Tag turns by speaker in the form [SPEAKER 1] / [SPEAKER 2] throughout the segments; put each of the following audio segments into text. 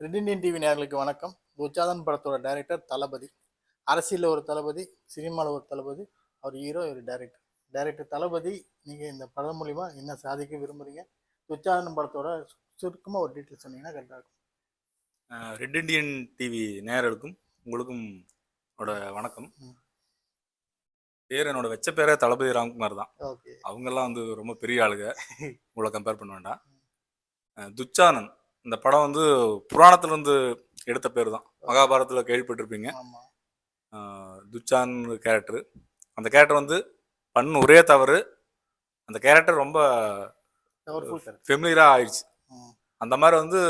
[SPEAKER 1] Red Indian TV நேயர்களுக்கு வணக்கம். உச்சாதன் படத்தோட டைரக்டர் தளபதி அரசியலில் ஒரு தளபதி சினிமாவில் ஒரு தளபதி அவர் ஹீரோ ஒரு டைரக்டர் டைரக்டர் தளபதி நீங்கள் இந்த படம் மூலிமா என்ன சாதிக்க விரும்புறீங்க? உச்சாதன் படத்தோட சுருக்கமாக ஒரு டீட்டெயில் சொன்னீங்கன்னா கரெக்டாக இருக்கும்.
[SPEAKER 2] ரெட் இண்டியன் டிவி நேயர்களுக்கும் உங்களுக்கும் வணக்கம். பேர் என்னோட வெச்ச பேரே தளபதி ராம்குமார் தான்.
[SPEAKER 1] ஓகே.
[SPEAKER 2] அவங்கெல்லாம் வந்து ரொம்ப பெரிய ஆளுங்க. உங்களை கம்பேர் பண்ண வேண்டாம். துச்சானன் இந்த படம் வந்து புராணத்துல இருந்து எடுத்த பேர் தான் மகாபாரதத்தில் கேள்விப்பட்டிருப்பீங்க. துச்சான் கேரக்டர் அந்த கேரக்டர் வந்து பண்ண ஒரே தவறு அந்த கேரக்டர் ரொம்ப ஃபெமிலியராக ஆயிடுச்சு. அந்த மாதிரி வந்து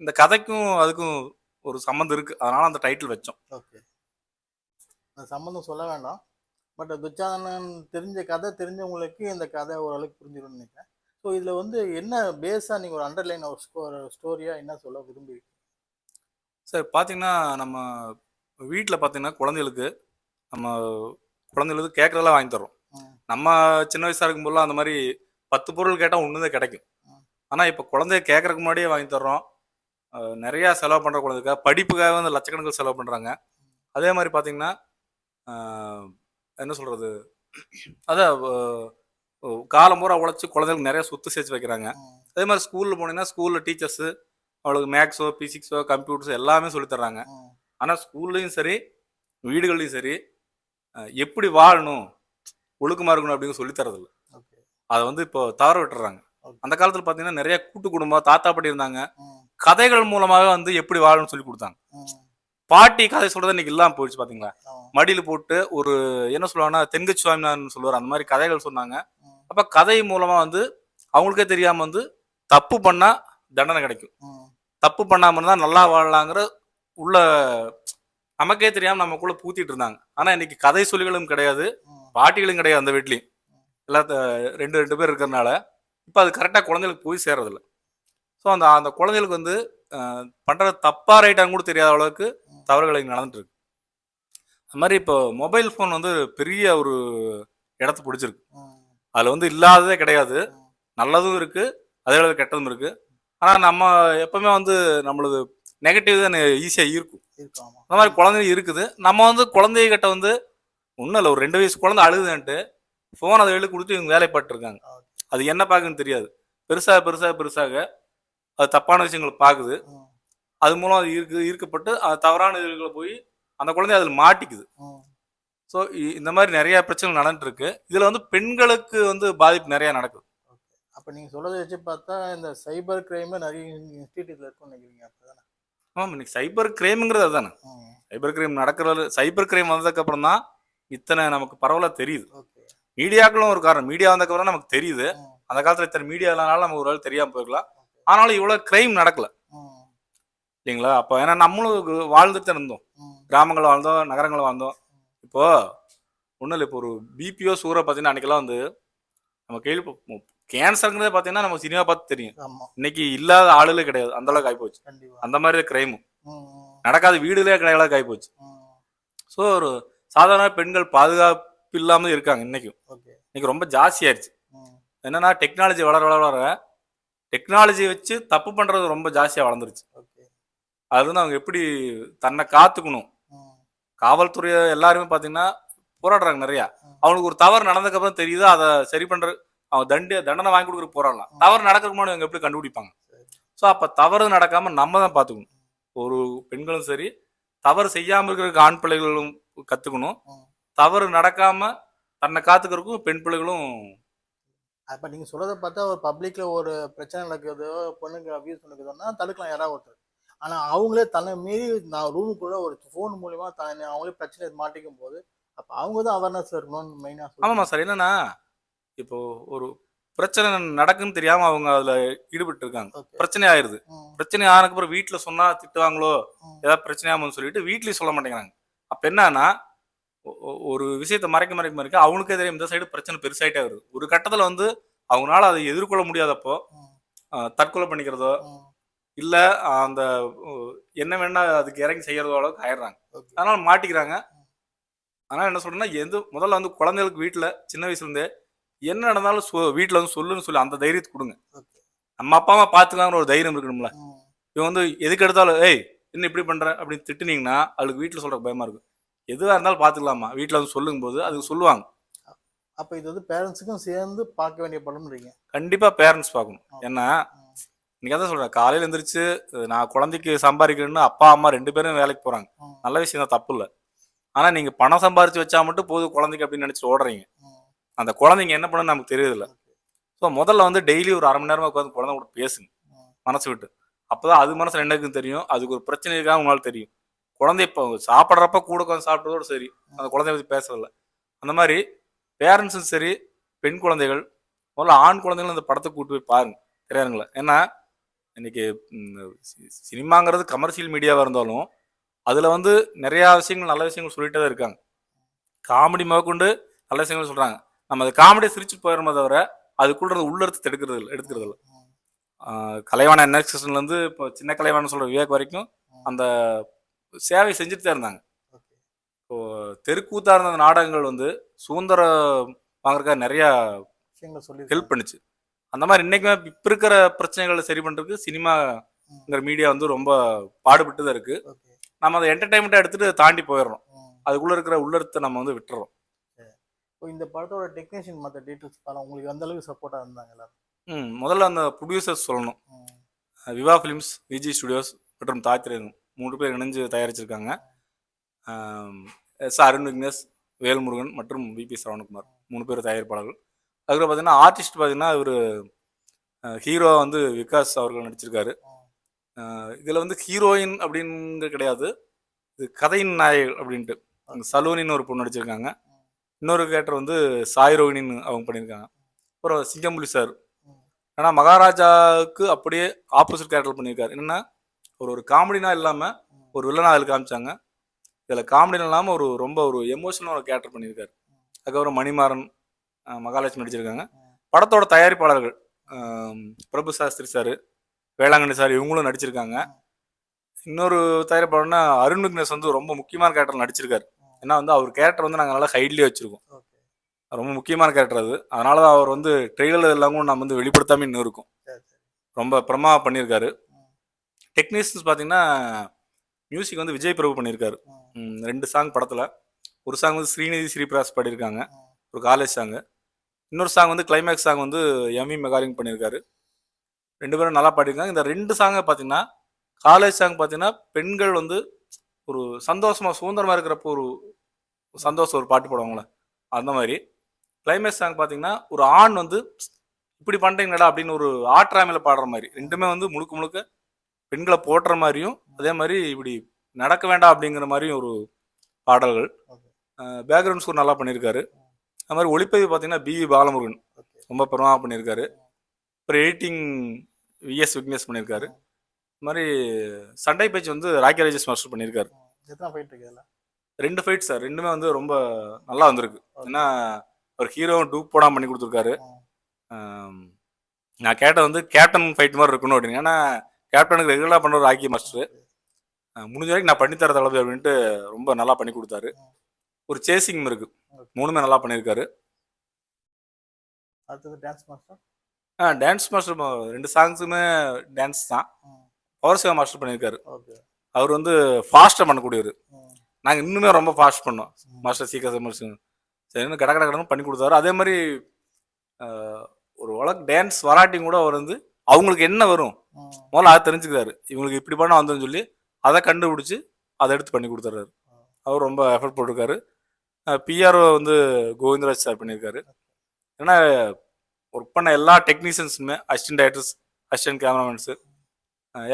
[SPEAKER 2] இந்த கதைக்கும் அதுக்கும் ஒரு சம்மந்தம் இருக்கு. அதனால அந்த டைட்டில் வச்சோம்.
[SPEAKER 1] ஓகே அந்த சம்மந்தம் சொல்ல வேண்டாம். பட் துச்சாதனன் தெரிஞ்ச கதை தெரிஞ்சவங்களுக்கு இந்த கதை ஓரளவுக்கு புரிஞ்சிடும்னு நினைக்கிறேன். ஸோ இதில் வந்து என்ன பேஸாக நீங்கள் ஒரு அண்டர்லைன் ஒரு ஸ்கோ ஸ்டோரியாக என்ன சொல்ல விரும்புவீங்க
[SPEAKER 2] சார் பார்த்தீங்கன்னா நம்ம வீட்டில் பார்த்தீங்கன்னா குழந்தைகளுக்கு நம்ம குழந்தைகளுக்கு கேட்குறதெல்லாம் வாங்கி தர்றோம்.
[SPEAKER 1] ம்.
[SPEAKER 2] நம்ம சின்ன வயசாக இருக்கும்போதெல்லாம் அந்த மாதிரி பத்து பொருள் கேட்டால் ஒன்று தான் கிடைக்கும். ஆனால் இப்போ குழந்தைய கேட்கறதுக்கு முன்னாடியே வாங்கி தர்றோம். நிறையா செலவு பண்ணுற குழந்தைக்காக படிப்புக்காக வந்து லட்சக்கணக்கில் செலவு பண்ணுறாங்க அதே மாதிரி பார்த்தீங்கன்னா என்ன சொல்கிறது அதான் காலம் பூரா உழைச்சி குழந்தைகளுக்கு நிறைய சொத்து சேர்த்து வைக்கிறாங்க. அதே மாதிரி ஸ்கூலில் போனீங்கன்னா ஸ்கூலில் டீச்சர்ஸு அவளுக்கு மேக்ஸோ பிசிக்ஸோ கம்ப்யூட்டர்ஸோ எல்லாமே சொல்லித் தர்றாங்க.
[SPEAKER 1] ம்
[SPEAKER 2] ஆனால் ஸ்கூல்லையும் சரி வீடுகள்லையும் சரி எப்படி வாழணும் ஒழுக்கமாக இருக்கணும் அப்படின்னு சொல்லித் தரதில்ல
[SPEAKER 1] ஓகே.
[SPEAKER 2] அதை வந்து இப்போ தவற விட்டுறாங்க. அந்த காலத்தில் பார்த்தீங்கன்னா நிறைய கூட்டு குடும்பம் தாத்தா பாட்டி இருந்தாங்க. கதைகள் மூலமாக வந்து எப்படி வாழணும்னு சொல்லி கொடுத்தாங்க. பாட்டி கதை சொல்றது இன்னைக்கு இல்லாமல் போயிடுச்சு பார்த்தீங்களா
[SPEAKER 1] ஆமாம்
[SPEAKER 2] மடியில் போட்டு ஒரு என்ன சொல்லுவாங்கன்னா தென்கட்சி சுவாமிநாதன் சொல்லுவார் அந்த மாதிரி கதைகள் சொன்னாங்க. அப்போ கதை மூலமாக வந்து அவங்களுக்கே தெரியாமல் வந்து தப்பு பண்ணால் தண்டனை கிடைக்கும். தப்பு பண்ணாம இருந்தா நல்லா வாழலாங்கிற உள்ள நமக்கே தெரியாம நமக்குள்ள பூத்திட்டு இருந்தாங்க. ஆனா இன்னைக்கு கதை சொல்லிகளும் கிடையாது. பாட்டிகளும் கிடையாது அந்த வீட்லயும். எல்லாத்த ரெண்டு ரெண்டு பேர் இருக்கிறனால இப்போ அது கரெக்டாக குழந்தைகளுக்கு போய் சேர்றதில்ல. ஸோ அந்த அந்த குழந்தைகளுக்கு வந்து பண்றது தப்பா ரைட்டான்னு கூட தெரியாத அளவுக்கு தவறுகள் இங்கே நடந்துட்டு இருக்கு அது மாதிரி இப்போ மொபைல் ஃபோன் வந்து பெரிய ஒரு இடத்த பிடிச்சிருக்கு. அதில் வந்து இல்லாததே கிடையாது. நல்லதும் இருக்கு அதே அளவு கெட்டதும் இருக்கு. ஆனால் நம்ம எப்பவுமே வந்து நம்மளது நெகட்டிவ் தான் ஈஸியாக இருக்கும். அந்த மாதிரி குழந்தைங்க இருக்குது. நம்ம வந்து குழந்தைகிட்ட வந்து ஒன்றும் இல்லை ஒரு ரெண்டு வயசு குழந்தை அழுதுன்ட்டு ஃபோன் அதை எழுதி கொடுத்து இவங்க வேலைப்பட்டிருக்காங்க அது என்ன பார்க்குன்னு தெரியாது. பெருசாக பெருசாக பெருசாக அது தப்பான விஷயங்களை பார்க்குது. அது மூலம் அது ஈர்க்கு ஈர்க்கப்பட்டு அது தவறான இதுகளை போய் அந்த குழந்தை அதில் மாட்டிக்குது. ஸோ இந்த மாதிரி நிறைய பிரச்சனைகள் நடந்துட்டு இருக்கு இதில் வந்து பெண்களுக்கு வந்து பாதிப்பு நிறைய நடக்குது.
[SPEAKER 1] அப்போ நீங்கள் சொல்றதை வச்சு பார்த்தா இந்த சைபர் கிரைமில் நிறைய இன்ஸ்டியூட்டில் இருக்கும்னு நினைக்கிறீங்க அப்போ தானே
[SPEAKER 2] ஆமாம் இன்னைக்கு சைபர் கிரைம்ங்கிறது
[SPEAKER 1] ம்.
[SPEAKER 2] சைபர் கிரைம் நடக்கிறது சைபர் கிரைம் வந்ததுக்கு அப்புறம் தான் இத்தனை நமக்கு பரவலாக தெரியுது. மீடியாக்களும் ஒரு காரணம். மீடியா வந்ததுக்கு அப்புறம் நமக்கு தெரியுது. அந்த காலத்துல இத்தனை மீடியா இல்லைனாலும் நமக்கு ஒரு வேளை தெரியாம போயிருக்கலாம். ஆனாலும் இவ்வளவு கிரைம் நடக்கல. இல்லைங்களா? அப்போ ஏன்னா நம்மளும் வாழ்ந்துட்டு இருந்தோம். கிராமங்கள் வாழ்ந்தோம் நகரங்கள் வாழ்ந்தோம். இப்போ ஒன்றும் இல்லை இப்போ ஒரு பிபிஓ சூரை பார்த்தீங்கன்னா அன்னைக்கெல்லாம் வந்து நம்ம கேள்வி கேன்சருங்கிறதே பார்த்தீங்கன்னா நம்ம சினிமா பார்த்து தெரியும். இன்னைக்கு இல்லாத ஆளுகளே கிடையாது. அந்த அளவுக்கு ஆகிப்போச்சு அந்த மாதிரி கிரைமும் நடக்காத வீடுகளே கிடையாது. ஆகிப்போச்சு ஸோ ஒரு சாதாரண பெண்கள் பாதுகாப்பு இல்லாமல் இருக்காங்க இன்னைக்கும். இன்னைக்கு ரொம்ப ஜாஸ்தியாயிருச்சு என்னன்னா டெக்னாலஜி வளர வளர வளர டெக்னாலஜி வச்சு தப்பு பண்றது ரொம்ப ஜாஸ்தியா வளர்ந்துருச்சு. அது வந்து அவங்க எப்படி தன்னை காத்துக்கணும். காவல்துறை எல்லாருமே பாத்தீங்கன்னா போராடுறாங்க நிறைய. அவனுக்கு ஒரு தவறு நடந்ததுக்கு அப்புறம் தெரியுது அதை சரி பண்ற அவன் தண்டி தண்டனை வாங்கி கொடுக்குற போராடலாம். தவறு நடக்கிறதுக்கு முன்னாடி எப்படி கண்டுபிடிப்பாங்க. ஸோ அப்ப தவறு நடக்காம நம்ம தான் பாத்துக்கணும் ஒரு பெண்களும் சரி தவறு செய்யாம இருக்கிறதுக்கு ஆண் பிள்ளைகளும் கத்துக்கணும்
[SPEAKER 1] ம்.
[SPEAKER 2] தவறு நடக்காம தன்னை காத்துக்கிறதுக்கும் பெண் பிள்ளைகளும்
[SPEAKER 1] அப்போ நீங்கள் சொல்கிறத பார்த்தா ஒரு பப்ளிக்கில் ஒரு பிரச்சனை நடக்குதோ பொண்ணுங்க அபியூஸ் நடக்குதுன்னா தடுக்கலாம் யாராவது ஒருத்தர் ஆனால் அவங்களே தன்னை மீறி நான் ரூமுக்குள்ள ஒரு ஃபோன் மூலிமா தன்னை அவங்களே பிரச்சனை மாட்டிக்கும் போது அப்போ அவங்க தான் அவேர்னஸ் இருக்கணும்னு மெயினாக
[SPEAKER 2] ஆமாம்மா சார். என்னன்னா இப்போ ஒரு பிரச்சனை நடக்குன்னு தெரியாம அவங்க அதுல ஈடுபட்டு இருக்காங்க. பிரச்சனை ஆயிருது. பிரச்சனை ஆனதுக்கு அப்புறம் வீட்டுல சொன்னா திட்டுவாங்களோ ஏதாவது பிரச்சனையாமன்னு சொல்லிட்டு வீட்லயும் சொல்ல மாட்டேங்கிறாங்க. அப்ப என்னன்னா ஒரு விஷயத்த மறைக்க மறைக்க மறைக்க அவங்களுக்கே தெரியும் இந்த சைடு பிரச்சனை பெருசாயிட்டே வருது. ஒரு கட்டத்துல வந்து அவங்களால அதை எதிர்கொள்ள முடியாதப்போ தற்கொலை பண்ணிக்கிறதோ இல்ல அந்த என்ன வேணா அதுக்கு இறங்கி செய்யறதோ அளவுக்கு ஆயிடுறாங்க. அதனால மாட்டிக்கிறாங்க. அதனால என்ன சொல்றேன்னா எந்த முதல்ல வந்து குழந்தைகளுக்கு வீட்டுல சின்ன வயசுல இருந்தே என்ன நடந்தாலும் சொ- வீட்டுல வந்து சொல்லுன்னு சொல்லி அந்த தைரியத்தை கொடுங்க. நம்ம அப்பா அம்மா பாத்துக்காங்கிற ஒரு தைரியம் இருக்கணும்ல. இவன் வந்து எதுக்கு எடுத்தாலும் ஏய் என்ன இப்படி பண்ற? அப்படின்னு திட்டுனீங்கன்னா அவளுக்கு வீட்டில் சொல்ற பயமா இருக்கும். எதுவாக இருந்தாலும் பார்த்துக்கலாமா வீட்டில் வந்து சொல்லும் போது அதுக்கு சொல்லுவாங்க.
[SPEAKER 1] அப்ப இது வந்து பேரண்ட்ஸுக்கும் சேர்ந்து பார்க்க வேண்டிய படம்ன்றீங்க
[SPEAKER 2] கண்டிப்பாக பேரண்ட்ஸ் பார்க்கணும். ஏன்னா. இன்னைக்கு அதான் சொல்கிறேன் காலையில் எந்திரிச்சு நான் குழந்தைக்கு சம்பாதிக்கணும்னு அப்பா அம்மா ரெண்டு பேரும் வேலைக்கு போகிறாங்க
[SPEAKER 1] ம்.
[SPEAKER 2] நல்ல விஷயம் தான் தப்பு இல்லை. ஆனால் நீங்கள் பணம் சம்பாரிச்சு வச்சா மட்டும் போதும் குழந்தைக்கு அப்படின்னு நினச்சிட்டு ஓடுறீங்க. அந்த குழந்தைங்க என்ன பண்ணுன்னு நமக்கு தெரியுதில்ல ஸோ முதல்ல வந்து டெய்லி ஒரு அரை மணி நேரமாக உட்காந்து குழந்தை கூட பேசுங்க. மனசு விட்டு. அப்பதான் அது மனசுல என்ன இருக்குன்னு தெரியும். அதுக்கு ஒரு பிரச்சனை இருக்கா உங்களுக்கு தெரியும். குழந்தை இப்போ சாப்பிட்றப்ப கூட உட்காந்து சாப்பிட்டதோட சரி. அந்த குழந்தைய பற்றி பேசுறதில்ல. அந்த மாதிரி பேரண்ட்ஸும் சரி பெண் குழந்தைகள் முதல்ல ஆண் குழந்தைகளும் இந்த படத்தை கூட்டு போய் பாருங்க. தெரியாதுங்களா? ஏன்னா இன்னைக்கு சினிமாங்கிறது கமர்ஷியல் மீடியாவாக இருந்தாலும் அதில் வந்து நிறையா விஷயங்கள் நல்ல விஷயங்கள் சொல்லிட்டே தான் இருக்காங்க. காமெடி முதற்கொண்டு நல்ல விஷயங்கள் சொல்கிறாங்க நம்ம அது காமெடியை சிரிச்சு போயிடுறோமே தவிர அதுக்குள்ள உள்ளர்த்தத்தை எடுக்கிறது இல்லை எடுக்கிறது இல்லை. கலைவாண இருந்து இப்போ சின்ன கலைவாணன் சொல்ற விவேக் வரைக்கும் அந்த சேவை செஞ்சுட்டு தான் இருந்தாங்க. இப்போ தெருக்கூத்தா இருந்த நாடகங்கள் வந்து சுதந்திரம் வாங்குறதுக்காக நிறைய
[SPEAKER 1] விஷயங்களை சொல்லி
[SPEAKER 2] ஹெல்ப் பண்ணுச்சு. அந்த மாதிரி இன்னைக்குமே இப்ப இருக்கிற பிரச்சனைகளை சரி பண்றதுக்கு சினிமாங்கிற மீடியா வந்து ரொம்ப பாடுபட்டு தான் இருக்கு நம்ம அதை என்டர்டைன்மெண்ட்டாக எடுத்துட்டு தாண்டி போயிடுறோம். அதுக்குள்ள இருக்கிற உள்ளர்த்தத்தை நம்ம வந்து விட்டுறோம்.
[SPEAKER 1] இப்போ இந்த படத்தோட டெக்னீஷியன் மற்ற டீட்டெயில்ஸ் பாருங்க. உங்களுக்கு எந்த அளவுக்கு சப்போர்ட்டாக இருந்தாங்க எல்லாரும்?
[SPEAKER 2] ம் முதல்ல அந்த ப்ரொடியூசர்ஸ் சொல்லணும். விவா ஃபிலிம்ஸ் விஜி ஸ்டுடியோஸ் மற்றும் தாத்திரேகம் மூன்று பேர் இணைஞ்சு தயாரிச்சிருக்காங்க. எஸ் அருண் விக்னேஷ் வேல்முருகன் மற்றும் விபி சரவணகுமார் மூணு பேர் தயாரிப்பாளர்கள். அதுக்கப்புறம் பார்த்தீங்கன்னா ஆர்டிஸ்ட் பார்த்தீங்கன்னா இவர் ஹீரோ வந்து விகாஸ் அவர்கள் நடிச்சிருக்காரு. இதில் வந்து ஹீரோயின் அப்படின்னு கிடையாது. இது கதையின் நாயகர் அப்படின்ட்டு. சலூனின்னு ஒரு பொண்ணு நடிச்சிருக்காங்க. இன்னொரு கேரக்டர் வந்து சாய் ரோஹினின்னு அவங்க பண்ணியிருக்காங்க. அப்புறம் சிங்கம்புலி சார். ஆனால் மகாராஜாவுக்கு அப்படியே ஆப்போசிட் கேரக்டர் பண்ணியிருக்காரு. என்னன்னா ஒரு ஒரு காமெடினா இல்லாமல் ஒரு வில்லனா அதில் காமிச்சாங்க. இதில் காமெடி இல்லாமல் ஒரு ரொம்ப ஒரு எமோஷனல் ஒரு கேரக்டர் பண்ணியிருக்காரு. அதுக்கப்புறம் மணிமாறன் மகாலட்சுமி நடிச்சிருக்காங்க. படத்தோட தயாரிப்பாளர்கள் பிரபு சாஸ்திரி சார் வேளாங்கண்ணி சார் இவங்களும் நடிச்சிருக்காங்க. இன்னொரு தயாரிப்பாளர்னா அருண் விக்னேஷ் வந்து ரொம்ப முக்கியமான கேரக்டர் நடிச்சிருக்காரு. ஏன்னா வந்து அவர் கேரக்டர் வந்து நாங்கள் நல்லா ஹைட்லேயே வச்சிருக்கோம். ரொம்ப முக்கியமான கேரக்டர் அது. அதனால தான் அவர் வந்து ட்ரெய்லர் எல்லாமே நம்ம வந்து வெளிப்படுத்தாம இன்னும் இருக்கும். ரொம்ப பிரமா பண்ணியிருக்காரு டெக்னீஷியன்ஸ் பார்த்தீங்கன்னா மியூசிக் வந்து விஜய் பிரபு பண்ணியிருக்காரு ரெண்டு சாங் படத்தில். ஒரு சாங் வந்து ஸ்ரீநிதி ஸ்ரீபிராஸ் பாடியிருக்காங்க. ஒரு காலேஜ் சாங்கு இன்னொரு சாங் வந்து கிளைமேக்ஸ் சாங் வந்து எம்இ மெகாலிங் பண்ணியிருக்காரு ரெண்டு பேரும் நல்லா பாடியிருக்காங்க இந்த ரெண்டு சாங்கை பார்த்தீங்கன்னா காலேஜ் சாங் பார்த்தீங்கன்னா பெண்கள் வந்து ஒரு சந்தோஷமா சுதந்திரமா இருக்கிறப்போ ஒரு சந்தோஷம் ஒரு பாட்டு போடுவாங்களே அந்த மாதிரி. கிளைமேக்ஸ் சாங் பார்த்தீங்கன்னா ஒரு ஆண் வந்து இப்படி பண்ணுறீங்கடா அப்படின்னு ஒரு ஆற்றாமையில பாடுற மாதிரி. ரெண்டுமே வந்து முழுக்க முழுக்க பெண்களை போட்டுற மாதிரியும் அதே மாதிரி இப்படி நடக்க வேண்டாம் அப்படிங்கிற மாதிரியும் ஒரு பாடல்கள். பேக்ரவுண்ட் ஸ்கோர் நல்லா பண்ணியிருக்காரு அது மாதிரி ஒளிப்பதிவு பார்த்தீங்கன்னா பிவி பாலமுருகன். ரொம்ப பெருமா பண்ணியிருக்காரு. அப்புறம் எடிட்டிங் விஎஸ் விக்னேஷ் பண்ணியிருக்காரு. இது மாதிரி சண்டை பேச்சு வந்து ராக்கி ராஜேஷ் மாஸ்டர் பண்ணியிருக்காரு. ரெண்டு ஃபைட் சார் ரெண்டுமே வந்து ரொம்ப நல்லா வந்திருக்கு. ஏன்னா ஒரு ஹீரோ டூப் போடாம பண்ணி கொடுத்துருக்காரு. நான் கேட்ட வந்து கேப்டன் ஃபைட் மாதிரி இருக்கணும் அப்படின்னு ஏன்னா கேப்டனுக்கு ரெகுலராக பண்ணுற ராக்கி மாஸ்டர். முடிஞ்ச வரைக்கும் நான் பண்ணித்தர தளபதி அப்படின்ட்டு ரொம்ப நல்லா பண்ணி கொடுத்தாரு. ஒரு சேசிங் இருக்கு. மூணுமே நல்லா பண்ணியிருக்காரு
[SPEAKER 1] அடுத்தது டான்ஸ் மாஸ்டர்
[SPEAKER 2] ஆ டான்ஸ் மாஸ்டர் ரெண்டு சாங்ஸுமே டான்ஸ் தான். பவர் சிவா மாஸ்டர் பண்ணியிருக்காரு அவர் வந்து ஃபாஸ்ட்டாக பண்ணக்கூடியவர். நாங்கள் இன்னுமே ரொம்ப ஃபாஸ்ட் பண்ணோம். மாஸ்டர் சீக்கிரம் மாஸ்டர் சரின்னு கட கட கடன்னு பண்ணி கொடுத்தாரு. அதே மாதிரி ஒரு வழக்கு டான்ஸ் வராட்டியும் கூட அவர் வந்து அவங்களுக்கு என்ன வரும். முதல்ல அதை தெரிஞ்சுக்கிறாரு. இவங்களுக்கு இப்படி பண்ண வந்தோம்னு சொல்லி அதை கண்டுபிடிச்சி அதை எடுத்து பண்ணி கொடுத்துட்றாரு அவர் ரொம்ப எஃபர்ட் போட்டிருக்காரு. பிஆர்ஓ வந்து கோவிந்தராஜ் சார் பண்ணியிருக்காரு. ஏன்னா ஒர்க் பண்ண எல்லா டெக்னீஷியன்ஸுமே அசிஸ்டன்ட் டைரக்டர்ஸ் அசிஸ்டன்ட் கேமராமேன்ஸு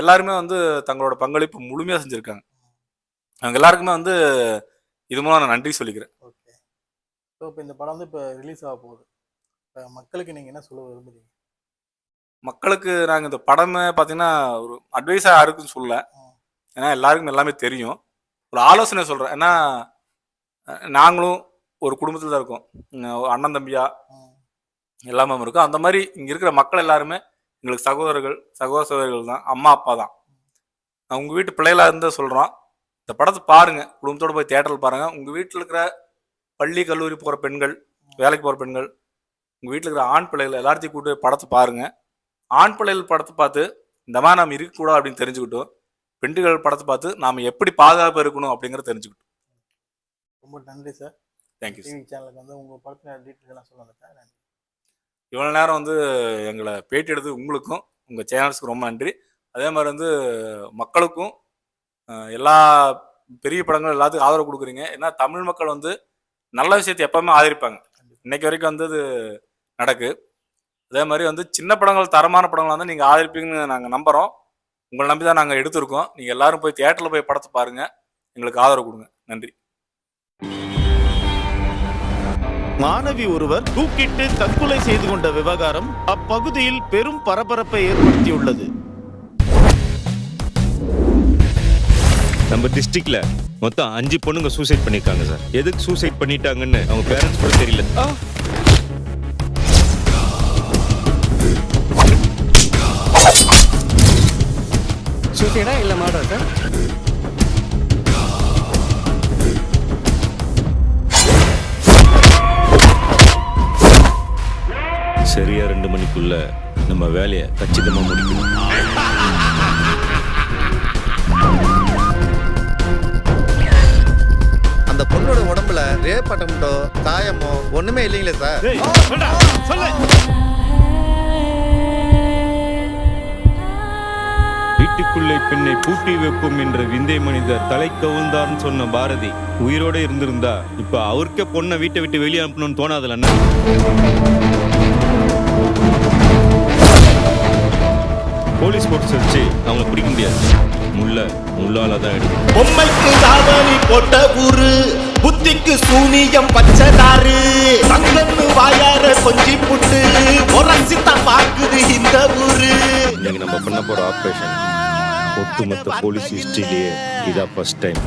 [SPEAKER 2] எல்லாருமே வந்து தங்களோட பங்களிப்பு முழுமையாக செஞ்சுருக்காங்க. அவங்க எல்லாருக்குமே வந்து இது மூலம் நான் நன்றி சொல்லிக்கிறேன்.
[SPEAKER 1] ஓகே. ஸோ இப்போ இந்த படம் வந்து இப்போ ரிலீஸ் ஆக போகுது. இப்போ மக்களுக்கு நீங்கள் என்ன சொல்ல விரும்புறீங்க?
[SPEAKER 2] மக்களுக்கு நாங்கள் இந்த படமே பார்த்தீங்கன்னா ஒரு அட்வைஸாக யாருக்கும் சொல்லல. ஏன்னா எல்லாருக்கும் எல்லாமே தெரியும். ஒரு ஆலோசனை சொல்கிறேன் ஏன்னா நாங்களும் ஒரு குடும்பத்தில் தான் இருக்கோம். அண்ணன் தம்பியா எல்லாமே இருக்கும். அந்த மாதிரி இங்கே இருக்கிற மக்கள் எல்லாருமே எங்களுக்கு சகோதரர்கள் சகோதர சகோதரிகள் தான். அம்மா அப்பா தான். நான் உங்கள் வீட்டு பிள்ளைகளாக இருந்தால் சொல்கிறோம் இந்த படத்தை பாருங்கள் குடும்பத்தோடு போய் தேட்டரில் பாருங்கள் உங்கள் வீட்டில் இருக்கிற பள்ளி கல்லூரி போகிற பெண்கள் வேலைக்கு போகிற பெண்கள் உங்கள் வீட்டில் இருக்கிற ஆண் பிள்ளைகள் எல்லாத்தையும் கூட்டு படத்தை பாருங்கள் ஆண் பிள்ளைகள் படத்தை பார்த்து இந்த மாதிரி நாம் இருக்கக்கூடாது அப்படின்னு தெரிஞ்சுக்கிட்டோம். பெண்டுகள் படத்தை பார்த்து நாம் எப்படி பாதுகாப்பு இருக்கணும் அப்படிங்கிறத தெரிஞ்சுக்கிட்டோம்.
[SPEAKER 1] ரொம்ப நன்றி சார்
[SPEAKER 2] தேங்க்யூ
[SPEAKER 1] டிவி சேனலுக்கு வந்து உங்கள் படத்தில் டீட்டெயில் எல்லாம் சொல்லுங்க சார் நன்றி.
[SPEAKER 2] இவ்வளோ நேரம் வந்து எங்களை பேட்டி எடுத்து உங்களுக்கும் உங்கள் சேனல்ஸ்க்கு ரொம்ப நன்றி. அதே மாதிரி வந்து மக்களுக்கும் எல்லா பெரிய படங்களும் எல்லாத்துக்கும் ஆதரவு கொடுக்குறீங்க. ஏன்னா தமிழ் மக்கள் வந்து நல்ல விஷயத்தை எப்பவுமே ஆதரிப்பாங்க. இன்னைக்கு வரைக்கும் வந்து இது நடக்கு. அதே மாதிரி வந்து சின்ன படங்கள் தரமான படங்கள் வந்து நீங்கள் ஆதரிப்பீங்கன்னு நாங்கள் நம்புகிறோம் உங்களை நம்பி தான் நாங்கள் எடுத்திருக்கோம். நீங்கள் எல்லாரும் போய் தியேட்டரில் போய் படத்தை பாருங்கள் எங்களுக்கு ஆதரவு கொடுங்க. நன்றி.
[SPEAKER 3] மாணவி ஒருவர் தூக்கிட்டு தற்கொலை செய்து கொண்ட விவகாரம் அப்பகுதியில் பெரும் பரபரப்பை ஏற்படுத்தியுள்ளது.
[SPEAKER 4] நம்ம டிஸ்ட்ரிக்ட்ல மொத்தம் அஞ்சு பொண்ணுங்க சூசைட் பண்ணிருக்காங்க சார். எதுக்கு சூசைட் பண்ணிட்டாங்கன்னு அவங்க பேரண்ட்ஸ் கூட தெரியல.
[SPEAKER 5] சூசைடா இல்லை மாடா சார்?
[SPEAKER 4] சரியா ரெண்டு மணிக்குள்ள நம்ம வேலையை கச்சிதமா முடிக்கணும்.
[SPEAKER 6] அந்த பொண்ணோட உடம்புல ரேப் அட்டம்டோ காயமோ ஒண்ணுமே இல்லைங்களே சார்.
[SPEAKER 4] வீட்டுக்குள்ளே பெண்ணை பூட்டி வைப்போம் என்ற விந்தை மனிதர் தலை கவுழ்ந்தார்னு சொன்ன பாரதி உயிரோட இருந்திருந்தா இப்ப அவருக்கே பொண்ணை வீட்டை விட்டு வெளியே அனுப்பணும்னு தோணாதுல போலீஸ் போர்ட்ஸ் வச்சு அவங்கள பிடிக்க முடியாது. முள்ள முள்ளால தான் எடுக்கணும்.
[SPEAKER 3] பொம்மைக்கு தாவணி போட்ட ஊரு புத்திக்கு சூனியம் பச்சதாரு தங்கன்னு வாயார கொஞ்சி புட்டு உரசித்தான் பாக்குது இந்த ஊரு.
[SPEAKER 4] இன்னைக்கு நம்ம பண்ண போற ஆபரேஷன் ஒட்டுமொத்த போலீஸ் ஹிஸ்டரியிலேயே இதான் ஃபர்ஸ்ட் டைம்